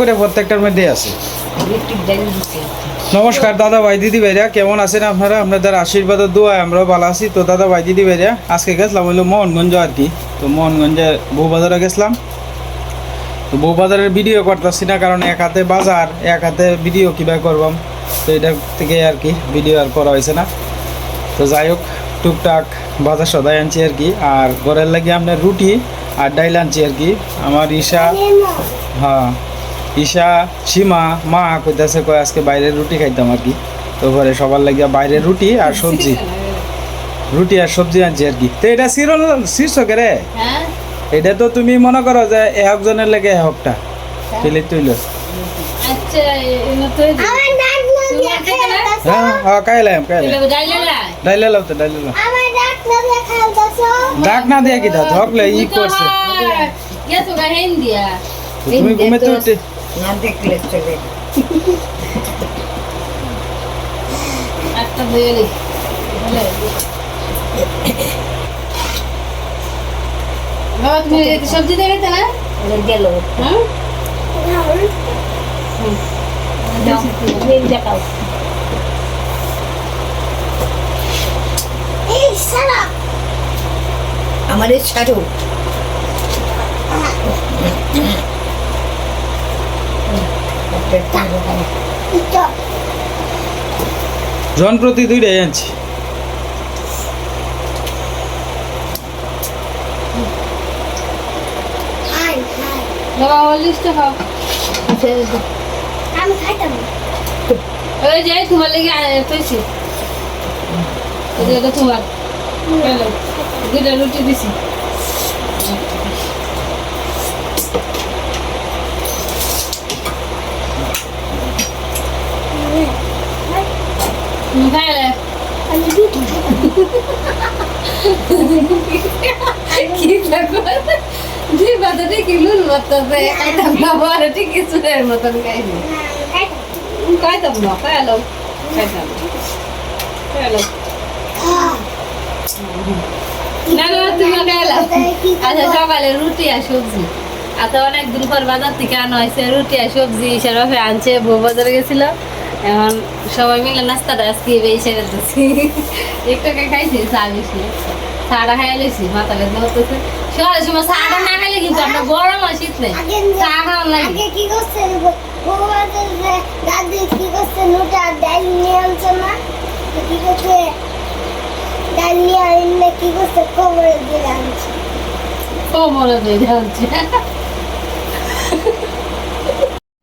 করে প্রত্যেকটার মধ্যে আছে। নমস্কার দাদা ভাই দিদি ভাইরা কেমন আছেন আপনারা? আপনাদের আশীর্বাদের দোয়া আমরাও ভালো আছি। তো দাদা ভাই দিদি ভাইরা আজকে গেছিলাম হইল মোহনগঞ্জ আর কি। তো মোহনগঞ্জে বউবাজারে গেছিলাম। তো বউবাজারের ভিডিও করতেছি না কারণ এক হাতে বাজার এক হাতে ভিডিও কীভাবে করবাম। তো এটা থেকে আর কি ভিডিও আর করা হয়েছে না। তো যাই হোক টুকটাক বাজার সদাই আনছি আর কি। আর ঘরের লাগে আপনার রুটি আর ডাইল আনছি আর কি। আমার ঈশা হ্যাঁ। ঈশা সীমা মা কইতাছে কয় আজকে বাইরের রুটি খাইতাম আর কি। তো ঘরে সবার লাগিয়া বাইরের রুটি আর সবজি। রুটি আর সবজি আনছি আর কি। তো এটা শিরল শীর্ষকে রে। হ্যাঁ। এটা তো তুমি মনে করো যে একজনের লেগে হকটা। পেলে তুইল। আচ্ছা হ্যাঁ হ্যাঁ কাইলাম কাইলাম ডাইল ডাইলে লাও তো ডাইলে লাও। আমার দাঁত নদী খেলতেছ ডাক না দিয়ে কি দা ধকলে ই করছে। তুমি ঘুমে তো না দেখলে চলে একটা বাবা তুমি সবজি দেবে। তো না গেল হ্যাঁ দেখাও এই ছাড়ো। জন প্রতি দুইটাই আনছি বাবা হলিস তো খাও। আমি খাইতাম। ওই যে তোমার লেগে পেয়েছি। এটা তোমার। হ্যালো রুটি দিছি। আচ্ছা সকালে রুটি আর সবজি। আচ্ছা অনেকদিন পর বাজার থেকে আনা হয়েছে রুটি আর সবজি, সেরকম আনছে, বউ বাজারে গেছিল। এখন সবাই মিলে নাস্তাটা আজকে বেশি করতেছি একটু খাইছি চা বেশি। চাটা খাই লইছি মাথা ব্যথা হতেছে সকালের সময় চাটা না খাইলে কিন্তু আমরা গরম আর শীত নেই। চা খাওয়ার লাগে। কি করছে? দাদি কি করছে? নোটা ডাল নিয়ে আনছে না কি করছে? ডাল নিয়ে আনলে কি করছে? কোমরে দিয়ে আনছে। ও হচ্ছে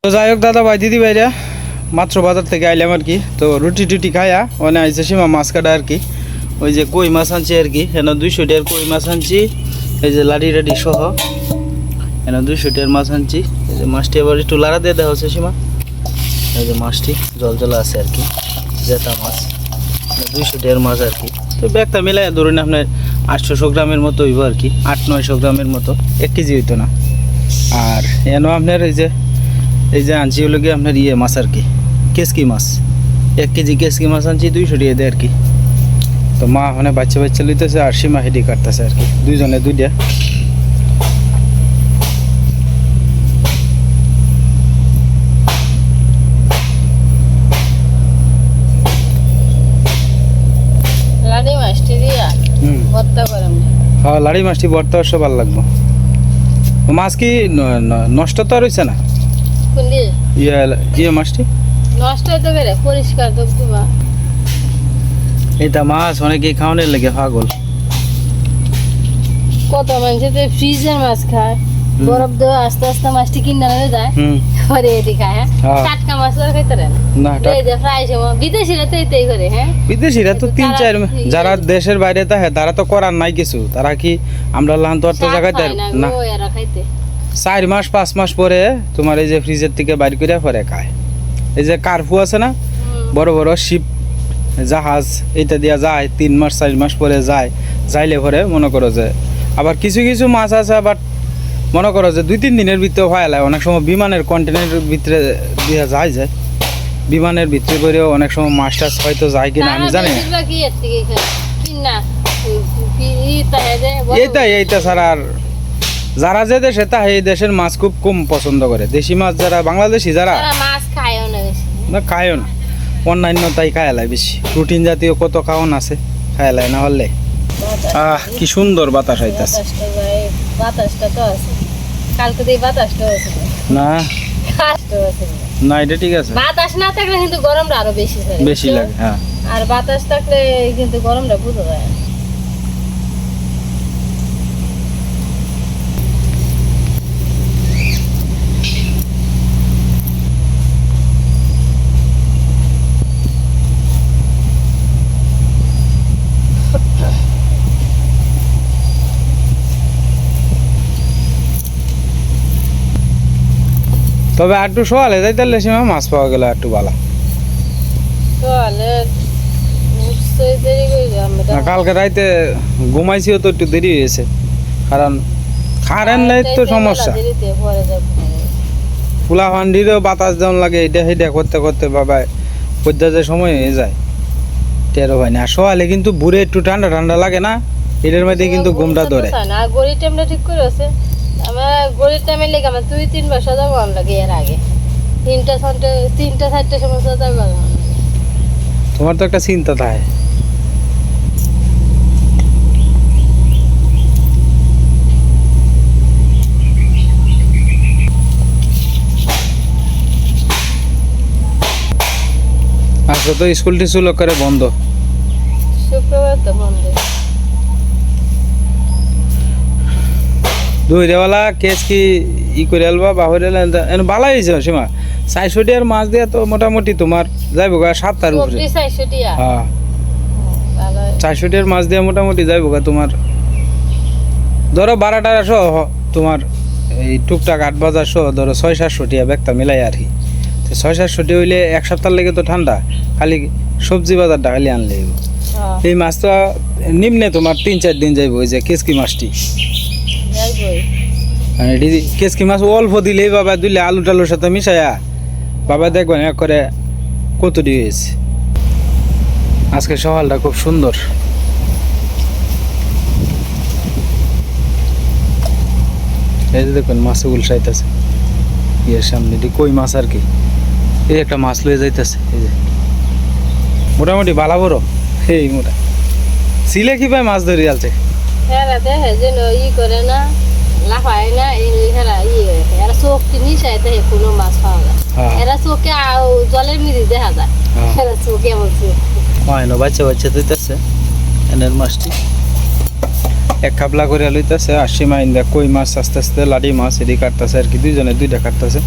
তো যাই হোক দাদা ভাই দিদি ভাইরা। মাত্র বাজার থেকে আইলাম আর কি। তো রুটি টুটি খায়া ওনে আইসে সীমা মাছ কাটা আর কি। ওই যে কই মাছ আনছি আর কি এনে দুইশো টাকার কই মাছ আনছি, এই যে লাড়ি রাডি সহ এনে দুইশো টাকার মাছ আনছি। এই যে মাছটি আবার একটু লাড়া দিয়ে দেওয়া হচ্ছে সীমা। এই যে মাছটি জল জল আছে আর কি, জেতা মাছ, দুইশো টাকার মাছ আর কি। তো ব্যাগটা মিলাই ধরুন আপনার আটশোশো গ্রামের মতো হইব আর কি, আট নয়শো গ্রামের মতো, এক কেজি হইতো না। আর এনো আপনার এই যে এই যে আনছি হলো কি আপনার ইয়ে মাছ আর কি কেসকি মাছ। এক কেজি কেসকি মাছ আনছি দুইশো টাকা দেয় আর কি। তো মা ওখানে বাচ্চা বাচ্চা লইতেছে আর সীমা হেডি কাটতেছে আর কি দুইজনে দুইটা। হ্যাঁ লাড়ি মাছটি বর্তা সব ভালো লাগবো। মাছ কি নষ্ট তো রয়েছে না? ইয়ে ইয়ে মাছটি? নষ্ট হইতে গেলে পরিষ্কার তো দিবা এটা মাছ অনেকে খাওয়ানোর লেগে পাগল। কত মানুষে তো ফ্রিজের মাছ খায়। বরফ দেওয়া আস্তে আস্তে মাছটি কিনে আনা যায়। করে এটি খায় হ্যাঁ? হ্যাঁ। টাটকা মাছ আর খাইতে পারে না। না এই যে ফ্রাই সময় বিদেশিরা তো এটাই করে হ্যাঁ? বিদেশিরা তো তিন চার যারা দেশের বাইরে থাকে তারা তো করার নাই কিছু। তারা কি আমরা লান তো জায়গায় না চার মাস পাঁচ মাস পরে তোমার এই যে ফ্রিজের থেকে বাইর করে পরে খায়। এই যে কার্ফু আছে না? বড় বড় শিপ জাহাজ এটা দিয়া যায় তিন মাস চার মাস পরে যায় যাইলে পরে মনে করো যে আবার কিছু কিছু মাছ আছে আবার মনে করো যে দুই তিন দিনের ভিতরে হয় অনেক সময় বিমানের কন্টেনারের ভিতরে দিয়া যায় যায় বিমানের ভিতরে করেও অনেক সময় মাছ টাছ হয়তো যায় কিনা আমি জানি না। এইটাই এইটা ছাড়া আর যারা যে দেশে তা এই দেশের মাছ খুব কম পছন্দ করে। দেশি মাছ যারা বাংলাদেশি যারা মাছ খায়ও না না খায়ও না। অন্যান্য তাই খায়ালায় বেশি। প্রোটিন জাতীয় কত খাওয়ান আছে খায়ালায় না হলে। আহ কি সুন্দর বাতাস আইতাছে বাতাসটা তো আছে। কালকে দিয়ে বাতাসটা আছে। না। না এটা ঠিক আছে। বাতাস না থাকলে কিন্তু গরমটা আরও বেশি বেশি লাগে হ্যাঁ। আর বাতাস থাকলে কিন্তু গরমটা বোঝা যায় তবে আর একটু সোয়ালে যাইতে সীমা মাছ পাওয়া গেল একটু বালা। তাহলে কালকে রাইতে ঘুমাইছিও তো একটু দেরি হয়েছে। কারণ কারেন্ট নাই তো সমস্যা। ফুলা ফান্ডিরও বাতাস যেমন লাগে এটা সেটা করতে করতে বাবা যে সময় হয়ে যায় টেরো হয় না। সোয়ালে কিন্তু বুড়ে একটু ঠান্ডা ঠান্ডা লাগে না এটার মধ্যে কিন্তু ঘুমটা ধরে। না। গড়ির টাইমটা ঠিক করে আছে আমার গড়ির টাইমে লেগে আমার দুই, তিন বছর যাব আমার লাগে এর আগে। তিনটা তিনটা, চারটে সময় লাগে। তোমার তো একটা চিন্তা থাকে। আজকে তো স্কুল টিস্কুল করে বন্ধ শুক্রবার তো বন্ধ দুইটাবেলা কেস কি ই করে আলবা বাহরে এন বালা হয়েছে সীমা? চারশোটি আর মাছ দিয়ে তো মোটামুটি তোমার যাইব গা সাতটার উপরে। হ্যাঁ। চারশোটি আর মাছ দিয়ে মোটামুটি যাইব গা তোমার। ধরো বারোটা সহ তোমার এই টুকটাক আট বাজার সহ ধরো ছয় সাতশো টিয়া ব্যাগটা মিলাই আর কি। তো ছয় সাতশোটি হইলে এক সপ্তাহ লেগে তো ঠান্ডা খালি সবজি বাজারটা খালি আনলে হ্যাঁ। এই মাছটা নিম্নে তোমার তিন চার দিন যাইব ওই যে কেসকি মাছটি। কেসকি মাছ অল্প দিলেই বাবা দিলে আলু টালুর সাথে মিশাইয়া বাবা দেখবেন হয়েছে। খুব সুন্দর। মাছ উলসাইতেছে। ইয়ের সামনে কই মাছ আর কি? এই একটা মাছ লয়ে যাইতেছে মোটামুটি ভালো বড়, এই মোটা। সিলে কি পায় মাছ ধরি আলছে হেরা দেখে যেন ই করে না লাফায় না হেরা ই এরা চোখ কিনি চাইতে কোনো মাছ পাওয়া যায় এরা চোখে জলের মিরি দেখা যায় এরা চোখে এমন চোখ হয় না বাচ্চা বাচ্চা দিতেছে এনের মাছটি এক খাপলা করে লইতেছে আর সীমা ইন্দা কই মাছ আস্তে আস্তে লাডি মাছ এদিকে কাটতেছে আর কি দুইজনে দুইটা কাটতেছে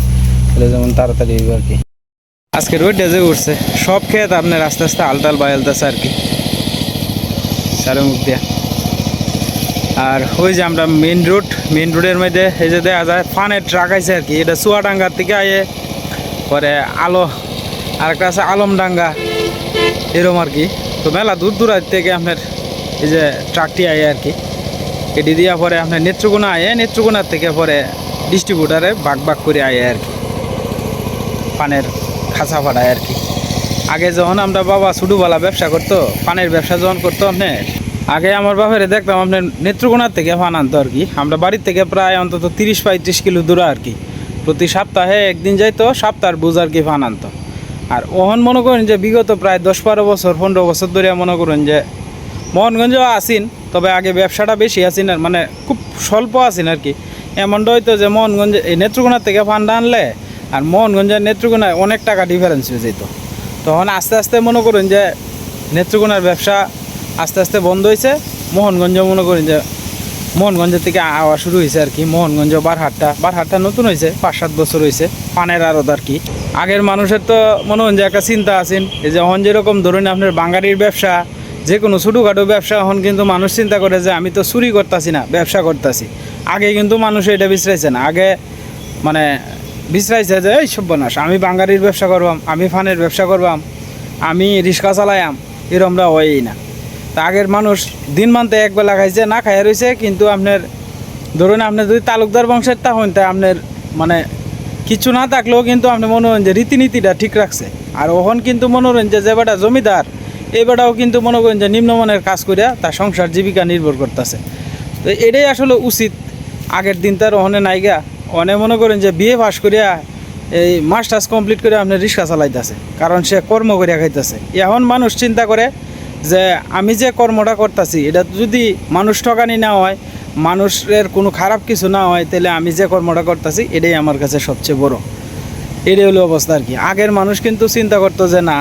তাহলে যেমন তাড়াতাড়ি হইব আর কি আজকে রোডে যে উঠছে সব খেত আপনার আস্তে আস্তে আলটাল বায়ালতেছে আর কি চারে মুখ দিয়া আর ওই যে আমরা মেন রোড মেন রোডের মধ্যে এই যে দেখা যায়, ফানের ট্রাক আছে আর কি। এটা চুয়াডাঙ্গার থেকে আয়ে, পরে আলো আর একটা আছে আলমডাঙ্গা। এরকম আর কি। তো মেলা দূর দূরান্ত থেকে আপনার এই যে ট্রাকটি আয়ে আর কি। এটি দিয়া পরে আপনার নেত্রকোনা আয়ে, নেত্রকোনার থেকে পরে ডিস্ট্রিবিউটারে ভাগ ভাগ করে আয়ে আর কি। পানের খাঁচা ফাড়ায় আর কি। আগে যখন আমরা বাবা ছোটোবেলা ব্যবসা করতো পানের ব্যবসা যখন করতো, আপনি আগে আমার বাপেরে দেখতাম আপনার নেত্রকোনার থেকে ফান আনতো আর কি। আমরা বাড়ির থেকে প্রায় অন্তত তিরিশ পঁয়ত্রিশ কিলো দূরে আর কি। প্রতি সপ্তাহে একদিন যাইতো, সপ্তাহের বুঝ আর কি পান আনতো। আর ওহন মনে করেন যে বিগত প্রায় দশ বারো বছর, পনেরো বছর ধরে মনে করেন যে মোহনগঞ্জেও আসিন তবে আগে ব্যবসাটা বেশি আসিন আর মানে খুব স্বল্প আসিন আর কি। এমনটা হয়তো যে মোহনগঞ্জে, এই নেত্রকোনার থেকে ফান্ডা আনলে আর মোহনগঞ্জের নেত্রকোনায় অনেক টাকা ডিফারেন্স হয়ে যেত। তখন আস্তে আস্তে মনে করুন যে নেত্রকোনার ব্যবসা আস্তে আস্তে বন্ধ হয়েছে। মোহনগঞ্জ মনে করেন যে মোহনগঞ্জের থেকে আওয়া শুরু হয়েছে আর কি। মোহনগঞ্জ বারহাটটা। বারহাটটা নতুন হয়েছে পাঁচ সাত বছর হয়েছে। পানের আড়ত আর কি। আগের মানুষের তো মনে হয় যে একটা চিন্তা আছেন। এই যে এখন যেরকম ধরুন আপনার বাঙালির ব্যবসা, যে কোনো ছোটোখাটো ব্যবসা, এখন কিন্তু মানুষ চিন্তা করে যে আমি তো চুরি করতেছি না, ব্যবসা করতেছি। আগে কিন্তু মানুষ এটা বিশ্রাইছে না। আগে মানে বিশ্রাইছে যে, এই সব্যনাশ, আমি বাঙালির ব্যবসা করবাম, আমি ফানের ব্যবসা করবাম, আমি রিক্সা চালাইয়াম এরমরা হয়ই না। তা আগের মানুষ দিন মানতে একবেলা খাইছে, না খাইয়া রয়েছে কিন্তু আপনার ধরুন আপনি যদি তালুকদার বংশের তা হন তা আপনার মানে কিছু না থাকলেও কিন্তু আপনি মনে যে রীতিনীতিটা ঠিক রাখছে। আর ওখন কিন্তু মনে যে বেটা জমিদার, এই বেটাও কিন্তু মনে করেন যে নিম্নমানের কাজ করিয়া তার সংসার জীবিকা নির্ভর করতেছে। তো এটাই আসলে উচিত। আগের দিন তার ওখানে নাইগা অনে মনে করেন যে বিয়ে পাস করিয়া এই মাস্টার্স কমপ্লিট করে আপনার রিক্সা চালাইতেছে, কারণ সে কর্ম করিয়া খাইতেছে। এখন মানুষ চিন্তা করে যে আমি যে কর্মটা করতেছি, এটা যদি মানুষ ঠকানি না হয়, মানুষের কোনো খারাপ কিছু না হয়, তাহলে আমি যে কর্মটা করতেছি, এটাই আমার কাছে সবচেয়ে বড়। এটাই হলো অবস্থা আর কি। আগের মানুষ কিন্তু চিন্তা করতো যে, না,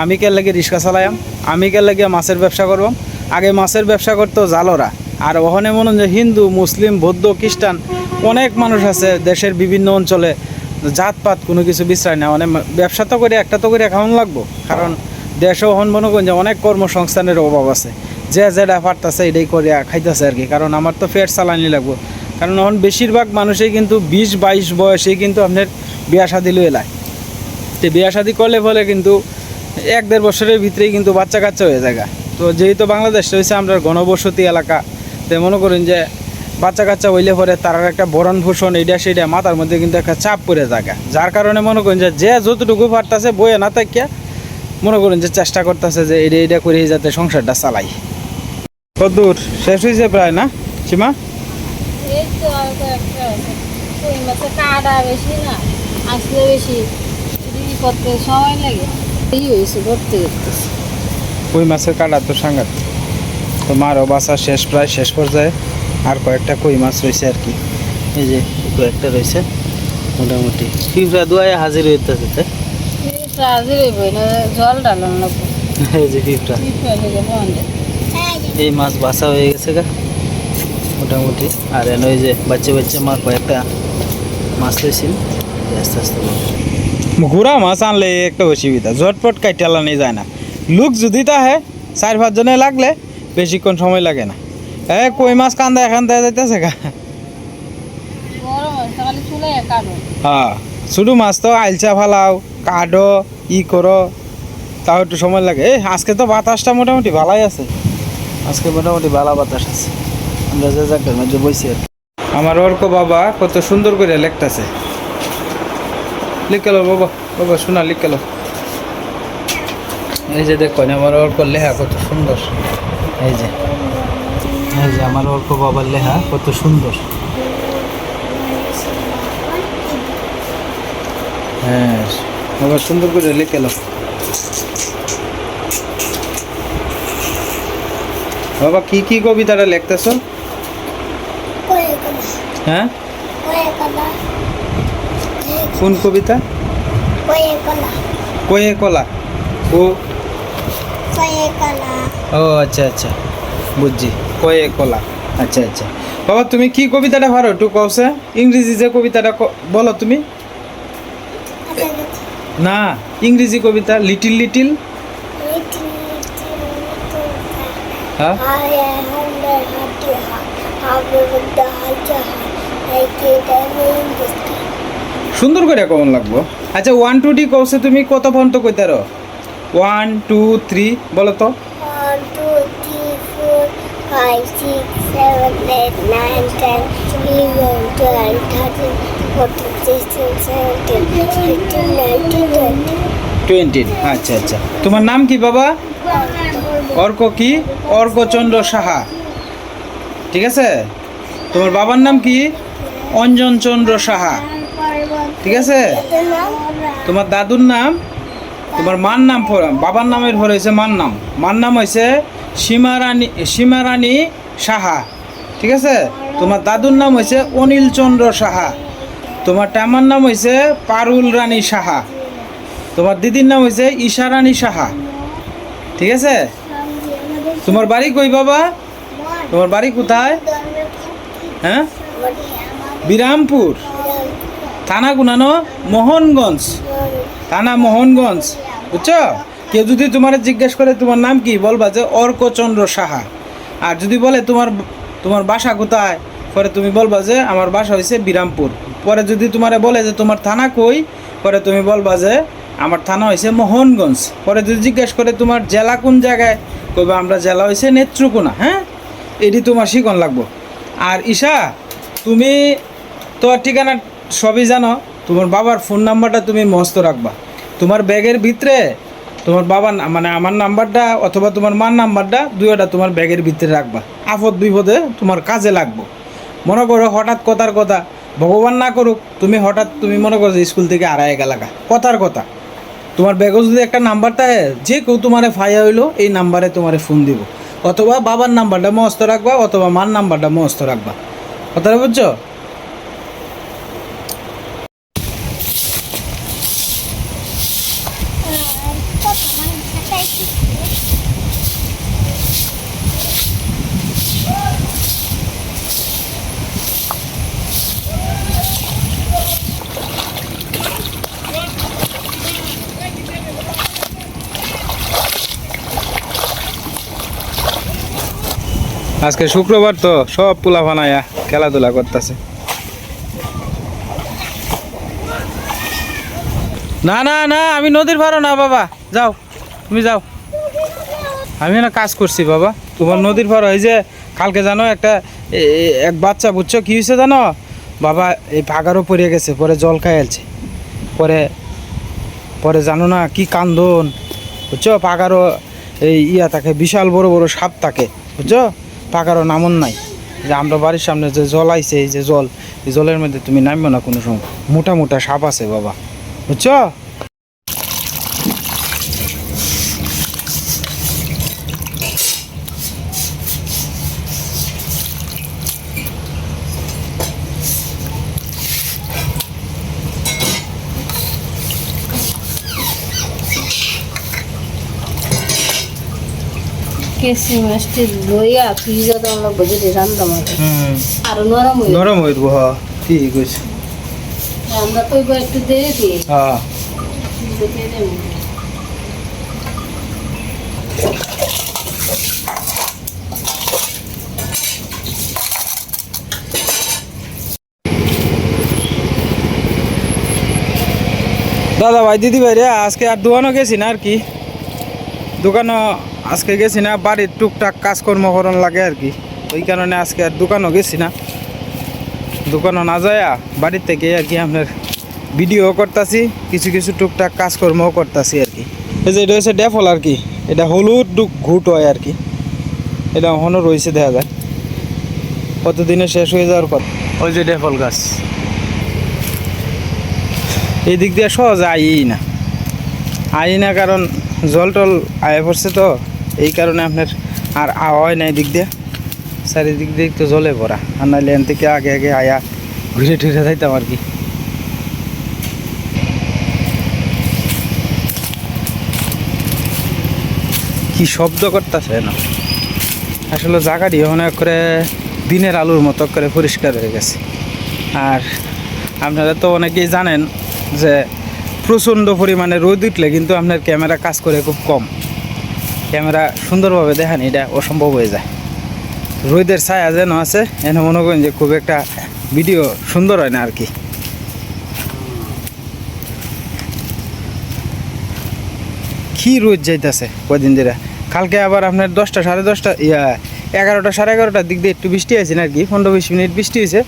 আমি কে লাগে রিক্সা চালাইম আমি কে লাগে মাছের ব্যবসা করবাম? আগে মাছের ব্যবসা করতো জালরা। আর ওখানে মনে যে হিন্দু, মুসলিম, বৌদ্ধ, খ্রিস্টান অনেক মানুষ আছে দেশের বিভিন্ন অঞ্চলে জাতপাত কোনো কিছু বিশ্রায় না। মানে ব্যবসা তো করে, একটা তো করে খাওয়ান লাগবো। কারণ দেশে যে অনেক কর্মসংস্থানের অভাব আছে। যে যেটা পারতেছে এটাই করে খাইতেছে আর কি, কারণ আমার তো ফের চালানি লাগবো। কারণ এখন বেশিরভাগ মানুষই কিন্তু বিশ বাইশ বয়সেই কিন্তু আপনার বিয়া শাদি লুয়ে লায় তো বিয়া শাদি করলে ফলে কিন্তু এক দেড় বছরের ভিতরেই কিন্তু বাচ্চা কাচ্চা হয়ে যায় তো যেহেতু বাংলাদেশ রয়েছে আমরা ঘনবসতি এলাকা, তো মনে করেন যে বাচ্চা কাচ্চা হইলে পরে তার একটা ভরণ পোষণ এইটা সেইটা মাথার মধ্যে কিন্তু একটা চাপ পড়ে থাকে যার কারণে মনে করেন যে যে যতটুকু পারতেছে বইয়ে না থাকিয়া মনে করেন যে চেষ্টা করতেছে যে এটা এটা করে যাতে সংসারটা চালাই। কদ্দূর শেষ হয়েছে প্রায় না সীমা? কই মাছের কাটা তো সাঙ্গাত তো মারও বাসা শেষ প্রায় শেষ পর্যায়ে। আর কয়েকটা কই মাছ রয়েছে আর কি। এই যে কয়েকটা রয়েছে। মোটামুটি। পিঁপড়া দুয়ায় হাজির হইতেছে তো রাজি হইব না জল ডালন লাগবো এই যে পিঁপড়া মাছ বাসা হয়ে গেছে গা মোটামুটি। আর এন ওই যে বাচ্চা বাচ্চা মা কয়েকটা মাছ লইছিল আস্তে আস্তে ঘোরা মাছ আনলে একটা অসুবিধা ঝটপট কাইটে আলানি যায় না। লুক যদি তাহে চার পাঁচজনে লাগলে বেশিক্ষণ সময় লাগে না। এ কই মাছ কান্দা এখান দেওয়া যাইতেছে গা। হ্যাঁ শুধু মাছ তো আইলচা ফালাও। কাটো ই করো তাও একটু সময় লাগে। এই আজকে তো বাতাসটা মোটামুটি ভালাই আছে। আজকে মোটামুটি ভালো বাতাস আছে। আমরা যে জায়গার মধ্যে বসি আর আমার অর্ক বাবা কত সুন্দর করে লেখতেছে। লিখেলো বাবা বাবা শোনা লিখেলো এই যে দেখো আমার অর্ক লেখা কত সুন্দর। এই যে এই যে আমার অর্ক বাবার লেখা কত সুন্দর। হ্যাঁ আবার সুন্দর করে লিখে বাবা কি কি কবিতাটা লিখতেছো? হ্যাঁ? কোন কবিতা? কয়ে কলা ও। ও আচ্ছা আচ্ছা। বুঝছি। কয়ে কলা আচ্ছা আচ্ছা। বাবা তুমি কি কবিতাটা পারো? একটু কওছে ইংরেজি যে কবিতাটা ক- বলো তুমি। না, ইংরেজি কবিতা লিটিল লিটিল সুন্দর করে কেমন লাগবো। আচ্ছা ওয়ান টু ডি কৌশে তুমি কত ভন্ত কইতার? ওয়ান টু থ্রি বলো তো। Five six seven eight nine sixteen, seventeen, eighteen, nineteen, twenty. Twenty আচ্ছা আচ্ছা। তোমার নাম কি বাবা? অর্ক কি? অর্কচন্দ্র সাহা। ঠিক আছে? তোমার বাবার নাম কি? অঞ্জন চন্দ্র সাহা। ঠিক আছে? তোমার দাদুর নাম? তোমার মার নাম বাবার নামের পরে হয়েছে মার নাম। মার নাম হয়েছে সীমারানী সীমারানী সাহা। ঠিক আছে? তোমার দাদুর নাম হয়েছে অনিল চন্দ্র সাহা। তোমার টামার নাম হয়েছে পারুল রানী সাহা। তোমার দিদির নাম হয়েছে ঈশা রানী সাহা। ঠিক আছে? তোমার বাড়ি কই বাবা? তোমার বাড়ি কোথায়? হ্যাঁ? বিরামপুর। থানা গুনানো মোহনগঞ্জ। থানা মোহনগঞ্জ। বুঝছ? কেউ যদি তোমার জিজ্ঞেস করে তোমার নাম কি, বলবা যে অর্কচন্দ্র সাহা। আর যদি বলে তোমার তোমার বাসা কোথায়? পরে তুমি বলবা যে আমার বাসা হয়েছে বিরামপুর। পরে যদি তোমারে বলে যে তোমার থানা কই, পরে তুমি বলবা যে আমার থানা হয়েছে মোহনগঞ্জ। পরে যদি জিজ্ঞেস করে তোমার জেলা কোন জায়গায়, কইবা আমরা জেলা হয়েছে নেত্রকোনা হ্যাঁ? এটি তোমার শিকন লাগবো। আর ঈশা, তুমি তোমার ঠিকানা সবই জানো। তোমার বাবার ফোন নাম্বারটা তুমি মস্ত রাখবা। তোমার ব্যাগের ভিতরে তোমার বাবার মানে আমার নাম্বারটা অথবা তোমার মার নাম্বারটা দুইটা তোমার ব্যাগের ভিতরে রাখবা। আপদ বিপদে তোমার কাজে লাগবো। মনে করো হঠাৎ কথার কথা, ভগবান না করুক, তুমি হঠাৎ তুমি মনে করো স্কুল থেকে আড়াই গেলাকা কথার কথা। তোমার ব্যাগও যদি একটা নাম্বার থাকে, যে কেউ তোমারে ফাইয়া হইল, এই নাম্বারে তোমারে ফোন দিব। অথবা বাবার নাম্বারটা মস্ত রাখবা, অথবা মার নাম্বারটা মস্ত রাখবা। কথাটা বুঝছ? আজকে শুক্রবার তো সব পোলা ফানায়া খেলাধুলা করতেছে। না না না, আমি নদীর ভাড়ো না, বাবা। যাও, তুমি যাও। আমি না কাজ করছি, বাবা। তোমার নদীর ভাড়ো, এই যে কালকে জানো একটা এক বাচ্চা, বুঝছ? কি হয়েছে জানো? বাবা, এই পাগারও পড়ে গেছে, পরে জল খাই আলছে পরে পরে জানো না কি কান্দন, বুঝছ? পাগারও এই ইয়া থাকে, বিশাল বড় বড় সাপ থাকে, বুঝছ? পাকারও নামন নাই। যে আমরা বাড়ির সামনে যে জল আইছে, এই যে জল, এই জলের মধ্যে তুমি নামবে না কোনো সময়। মোটা মোটা সাপ আছে বাবা। বুঝছ? কেসি মাছটি লইয়া ফ্রিজত আমরা বসে দিয়ে রান্দাম আরও নরম হয়ে নরম হইব হ ঠিক আছে। আমরা তো একটু দেরি দিই হ্যাঁ দাদা ভাই দিদি ভাই রে আজকে আর দোকানও গেছি না আর কি? দোকানও আজকে গেছি না বাড়ির টুকটাক কাজকর্ম করন লাগে আর কি। ওই কারণে আজকে আর দোকানও গেছি না। দোকানও না যায় বাড়ির থেকে আর কি আপনার ভিডিও করতেছি কিছু কিছু টুকটাক কাজকর্মও করতেছি আর কি। এই যে এটা হচ্ছে ডেফল আর কি এটা হলুদ ডুক ঘুট হয় আর কি। এটা এখনও রয়েছে দেখা যায় কতদিনে শেষ হয়ে যাওয়ার কথা ওই যে ডেফল গাছ। এই দিক দিয়ে সহজে আইই না। আই না কারণ জল টল আয়া পড়ছে তো। এই কারণে আপনার আর হয় না এই দিক দিয়ে। চারিদিক দিয়ে তো জলে ভরা। আর নাহলে এন থেকে আগে আগে আয়া ঘুরে টুরে যাইতাম আর কি। কি শব্দ করতেছে না। আসলে জায়গাটি অনেক করে দিনের আলুর মতো করে পরিষ্কার হয়ে গেছে। আর আপনারা তো অনেকেই জানেন যে প্রচণ্ড পরিমাণে রোদ উঠলে কিন্তু আপনার ক্যামেরা কাজ করে খুব কম। ক্যামেরা সুন্দরভাবে দেখেন, এটা অসম্ভব হয়ে যায়। রোদের ছায়া যেন আছে, এনে মনে করেন যে খুব একটা ভিডিও সুন্দর হয় না আর কি। কি রোদ যাইতেছে কদিন ধরে। কালকে আবার আপনার দশটা, সাড়ে দশটা, ইয়া, এগারোটা, সাড়ে এগারোটার দিক দিয়ে একটু বৃষ্টি হয়েছে না আর কি পনেরো বিশ মিনিট বৃষ্টি হয়েছে,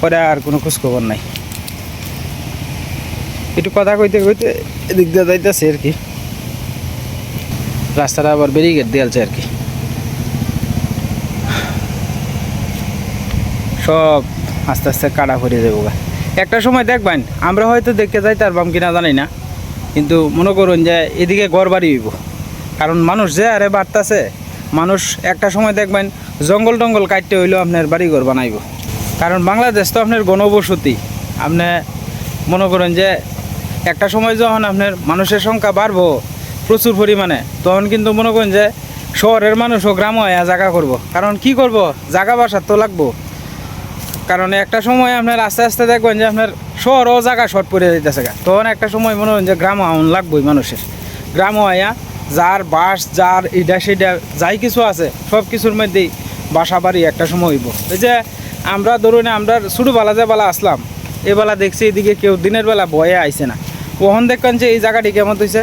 পরে আর কোনো খোঁজখবর নাই। একটু কথা কইতে কইতে এদিক দিয়ে যাইতেছে আর কি। রাস্তাটা আবার ব্যারিকেড দিয়ালছে আর কি। সব আস্তে আস্তে কাটা ভরে যাব গা। একটা সময় দেখবেন, আমরা হয়তো দেখতে যাই তার বাম কিনা জানি না, কিন্তু মনে করুন যে এদিকে ঘর বাড়ি হইব। কারণ মানুষ যে আরে বাড়তাছে, মানুষ একটা সময় দেখবেন জঙ্গল টঙ্গল কাটতে হইলেও আপনার বাড়ি বাড়িঘর বানাইব। কারণ বাংলাদেশ তো আপনার গণবসতি। আপনি মনে করেন যে একটা সময় যখন আপনার মানুষের সংখ্যা বাড়বো প্রচুর পরিমাণে। তখন কিন্তু মনে করেন যে শহরের মানুষও গ্রাম হয়ে জায়গা করব। কারণ কি করব? জায়গা বাসার তো লাগবো। কারণ একটা সময় আপনার আস্তে আস্তে দেখবেন যে আপনার শহরও জায়গা শর্ট পড়ে যেতেছে। তখন একটা সময় মনে হয় যে গ্রাম আউন লাগবেই মানুষের। গ্রাম হইয়া যার বাস, যার ইডা সেটা যাই কিছু আছে, সব কিছুর মধ্যেই বাসা বাড়ি একটা সময় হইব। এই যে আমরা ধরুন আমরা ছোটোবেলা যে বেলা আসলাম এই বেলা দেখছি এদিকে কেউ দিনের বেলা বয়ে আইছে না। কখন দেখবেন যে এই জায়গাটি কেমন হয়েছে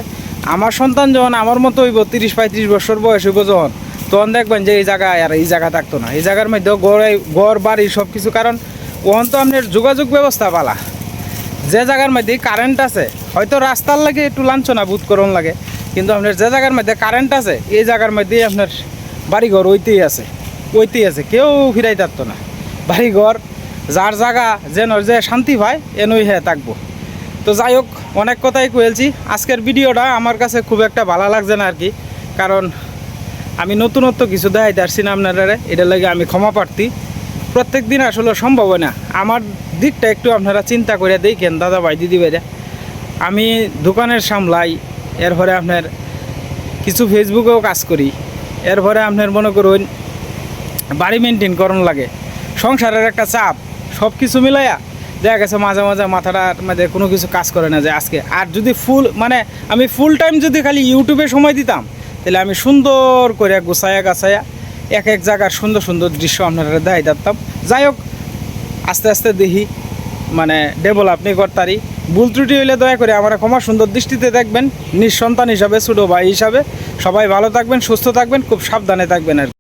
আমার সন্তান যখন আমার মতো হইব, তিরিশ পঁয়ত্রিশ বছর বয়স হইব যখন, তখন দেখবেন যে এই জায়গায় আর এই জায়গা থাকতো না। এই জায়গার মধ্যে গড় গড় বাড়ি সব কিছু কারণ ওখান তো আপনার যোগাযোগ ব্যবস্থা পালা। যে জায়গার মধ্যে কারেন্ট আছে, হয়তো রাস্তার লাগে একটু লাঞ্ছনা বোধ করুন লাগে, কিন্তু আপনার যে জায়গার মধ্যে কারেন্ট আছে, এই জায়গার মধ্যেই আপনার বাড়িঘর ওইতেই আছে ওইতেই আছে, কেউ ফিরাই থাকতো না। বাড়িঘর, যার জায়গা, যেন যে শান্তি পায়, এনই হ্যাঁ থাকব। তো যাই হোক অনেক কথাই কয়েছি আজকের ভিডিওটা আমার কাছে খুব একটা ভালো লাগছে না আর কি কারণ আমি নতুনত্ব কিছু দেখাইতে পারছি না আপনারা এটার লাগে আমি ক্ষমা প্রার্থী। প্রত্যেক দিন আসলে সম্ভব না। আমার দিকটা একটু আপনারা চিন্তা করে দেখেন দাদা ভাই দিদি ভাইরা আমি দোকানের সামলাই, এরপরে আপনার কিছু ফেসবুকেও কাজ করি। এরপরে আপনার মনে করুন, বাড়ি মেনটেন করণ লাগে। সংসারের একটা চাপ সব কিছু মিলাইয়া দেখা গেছে মাঝে মাঝে মাথাটার মধ্যে কোনো কিছু কাজ করে না যে আজকে। আর যদি ফুল মানে আমি ফুল টাইম যদি খালি ইউটিউবে সময় দিতাম, তাহলে আমি সুন্দর করে গোছায়া গাছায়া এক এক জায়গার সুন্দর সুন্দর দৃশ্য আপনারা দেখাই দিতাম। যাই হোক, আস্তে আস্তে দেখি মানে ডেভেলপ নি করতারি। ভুল ত্রুটি হইলে দয়া করে আমার ক্ষমা সুন্দর দৃষ্টিতে দেখবেন। নিঃসন্তান হিসাবে, ছোটো ভাই হিসাবে। সবাই ভালো থাকবেন, সুস্থ থাকবেন, খুব সাবধানে থাকবেন আর।